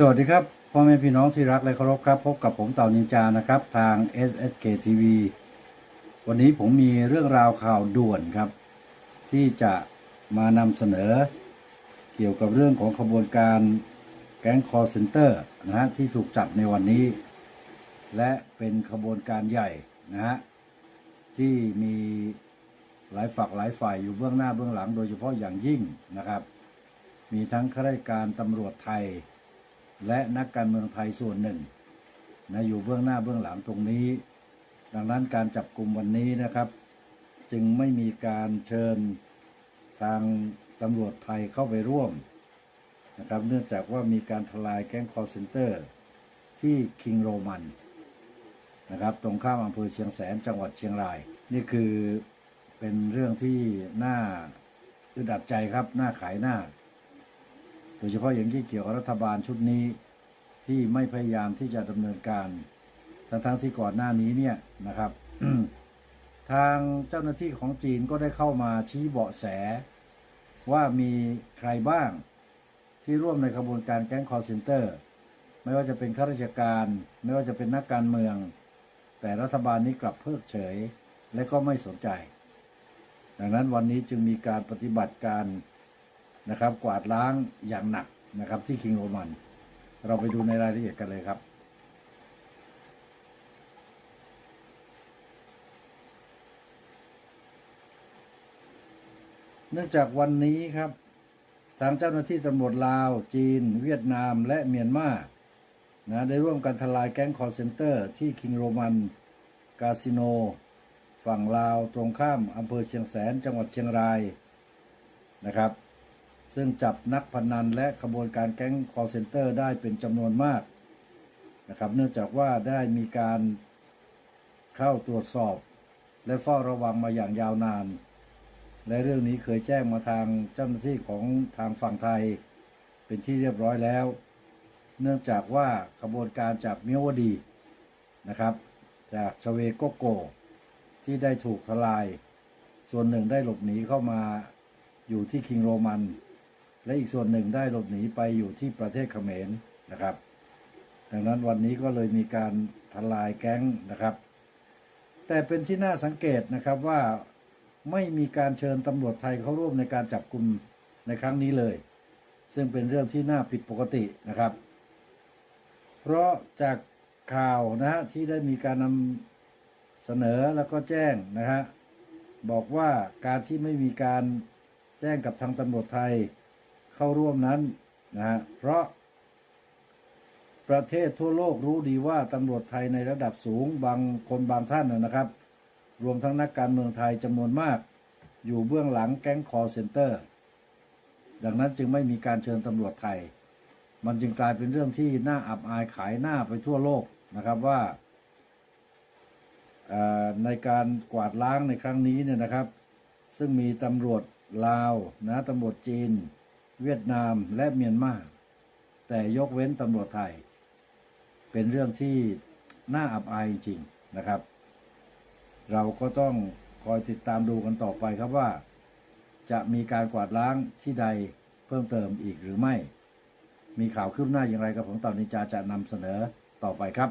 สวัสดีครับพ่อแม่พี่น้องที่รักและเคารพครับ พบกับผมเต่านินจานะครับ ทาง SSK TV วันนี้ผมมีเรื่องราวข่าวด่วนครับ ที่จะมานำเสนอ เกี่ยวกับเรื่องของขบวนการแก๊งคอร์เซนเตอร์นะฮะที่ถูกจับในวันนี้ และเป็นขบวนการใหญ่นะฮะที่มีหลายฝักหลายฝ่ายอยู่เบื้องหน้าเบื้องหลัง โดยเฉพาะอย่างยิ่งนะครับ มีทั้งข้าราชการตำรวจไทย และนักการเมืองไทยส่วนหนึ่งนะอยู่เบื้องหน้าเบื้องหลังตรงนี้ ดังนั้นการจับกลุ่มวันนี้นะครับ จึงไม่มีการเชิญทางตำรวจไทยเข้าไปร่วมนะครับ เนื่องจากว่ามีการทลายแก๊งคอร์เซนเตอร์ ที่คิงโรมันนะครับ ตรงข้ามอำเภอเชียงแสนจังหวัดเชียงราย นี่คือเป็นเรื่องที่น่าอึดอัดใจครับ น่าขายหน้า โดยเฉพาะอย่างยิ่เกี่ยวกับรัฐบาลชุดนี้ที่ไม่พยายามที่จะดำเนินการทั้งทั้งๆที่ก่อนหน้านี้เนี่ยนะครับ ทางเจ้าหน้าที่ของจีนก็ได้เข้ามาชี้เบาะแส ว่ามีใครบ้างที่ร่วมในขบวนการแก๊งคอร์เซนเตอร์ ไม่ว่าจะเป็นข้าราชการ ไม่ว่าจะเป็นนักการเมือง แต่รัฐบาลนี้กลับเพิกเฉย และก็ไม่สนใจ ดังนั้นวันนี้จึงมีการปฏิบัติการ นะครับ กวาดล้างอย่างหนักนะครับ ที่คิงโรมัน เราไปดูในรายละเอียดกันเลยครับเนื่องจากวันนี้ครับ ทางเจ้าหน้าที่ตำรวจลาว จีน เวียดนามและเมียนมานะได้ร่วมกันทลายแก๊งคอร์เซนเตอร์ที่คิงโรมันคาสิโน ฝั่งลาวตรงข้ามอำเภอเชียงแสนจังหวัดเชียงรายนะครับ ซึ่งจับนักพนันและขบวนการแก๊งคอร์เซนเตอร์ได้เป็นจำนวนมากนะครับ เนื่องจากว่าได้มีการเข้าตรวจสอบ และเฝ้าระวังมาอย่างยาวนาน และเรื่องนี้เคยแจ้งมาทางเจ้าหน้าที่ของทางฝั่งไทย เป็นที่เรียบร้อยแล้ว เนื่องจากว่าขบวนการจากเมียวดีนะครับ จากชเวโกโก ที่ได้ถูกทลาย ส่วนหนึ่งได้หลบหนีเข้ามาอยู่ที่คิงโรมัน และอีกส่วนหนึ่งได้หลบหนีไปอยู่ที่ประเทศเขมรนะครับ ดังนั้นวันนี้ก็เลยมีการทลายแก๊งนะครับ แต่เป็นที่น่าสังเกตนะครับว่าไม่มีการเชิญตำรวจไทยเข้าร่วมในการจับกลุ่มในครั้งนี้เลย ซึ่งเป็นเรื่องที่น่าผิดปกตินะครับ เพราะจากข่าวนะฮะที่ได้มีการนำเสนอแล้วก็แจ้งนะฮะบอกว่าการที่ไม่มีการแจ้งกับทางตำรวจไทย เข้าร่วมนั้นนะฮะเพราะประเทศทั่วโลกรู้ดีว่าตำรวจไทยในระดับสูงบางคนบางท่านนะนะครับ รวมทั้งนักการเมืองไทยจำนวนมาก อยู่เบื้องหลังแก๊งคอร์เซนเตอร์ ดังนั้นจึงไม่มีการเชิญตำรวจไทย มันจึงกลายเป็นเรื่องที่น่าอับอายขายหน้าไปทั่วโลกนะครับว่าในการกวาดล้างในครั้งนี้เนี่ยนะครับ ซึ่งมีตำรวจลาวนะตำรวจจีน เวียดนามและเมียนมาแต่ยกเว้นตำรวจไทย เป็นเรื่องที่น่าอับอายจริงนะครับ เราก็ต้องคอยติดตามดูกันต่อไปครับว่า จะมีการกวาดล้างที่ใดเพิ่มเติมอีกหรือไม่ มีข่าวคืบหน้าอย่างไรกับผมตอนนี้จาจะนำเสนอต่อไปครับ